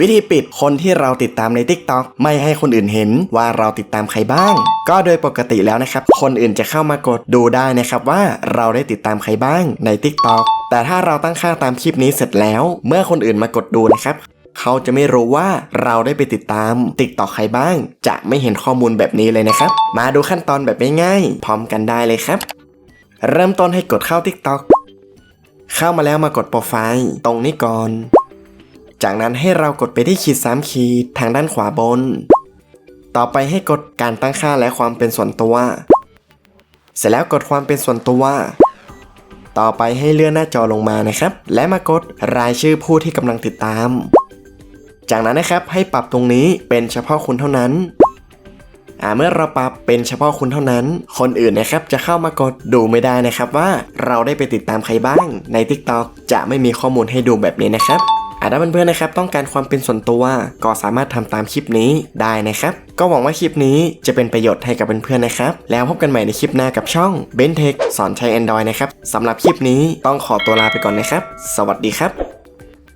วิธีปิดคนที่เราติดตามใน TikTok ไม่ให้คนอื่นเห็นว่าเราติดตามใครบ้าง ก็โดยปกติแล้วนะครับ คนอื่นจะเข้ามากดดูได้นะครับว่าเราได้ติดตามใครบ้างใน TikTok แต่ถ้าเราตั้งค่าตามคลิปนี้เสร็จแล้ว เมื่อคนอื่นมากดดูนะครับเขาจะไม่รู้ว่าเราได้ไปติดตาม TikTok ใครบ้าง จะไม่เห็นข้อมูลแบบนี้เลยนะครับ มาดูขั้นตอนแบบง่ายๆพร้อมกันได้เลยครับ เริ่มต้นให้กดเข้า TikTok เข้ามาแล้วมากดโปรไฟล์ตรงนี้ก่อน จากนั้นให้เรากดไปที่ขีด3ขีดทางด้านขวาบน ต่อไปให้กดการตั้งค่าและความเป็นส่วนตัว เสร็จแล้วกดความเป็นส่วนตัว ต่อไปให้เลื่อนหน้าจอลงมานะครับ และมากดรายชื่อผู้ที่กำลังติดตาม จากนั้นนะครับให้ปรับตรงนี้เป็นเฉพาะคุณเท่านั้นอ่าเมื่อเราปรับเป็นเฉพาะคุณเท่านั้น คนอื่นนะครับจะเข้ามากดดูไม่ได้นะครับว่าเราได้ไปติดตามใครบ้างใน TikTok จะไม่มีข้อมูลให้ดูแบบนี้นะครับ อาถ้าเพื่อนๆนะครับต้องการความเป็นส่วนตัว ก็สามารถทำตามคลิปนี้ได้นะครับ ก็หวังว่าคลิปนี้จะเป็นประโยชน์ให้กับเพื่อนๆนะครับ แล้วพบกันใหม่ในคลิปหน้ากับช่อง b e n t e c h สอนใช้ Android นะครับสำหรับคลิปนี้ต้องขอตัวลาไปก่อนนะครับ สวัสดีครับ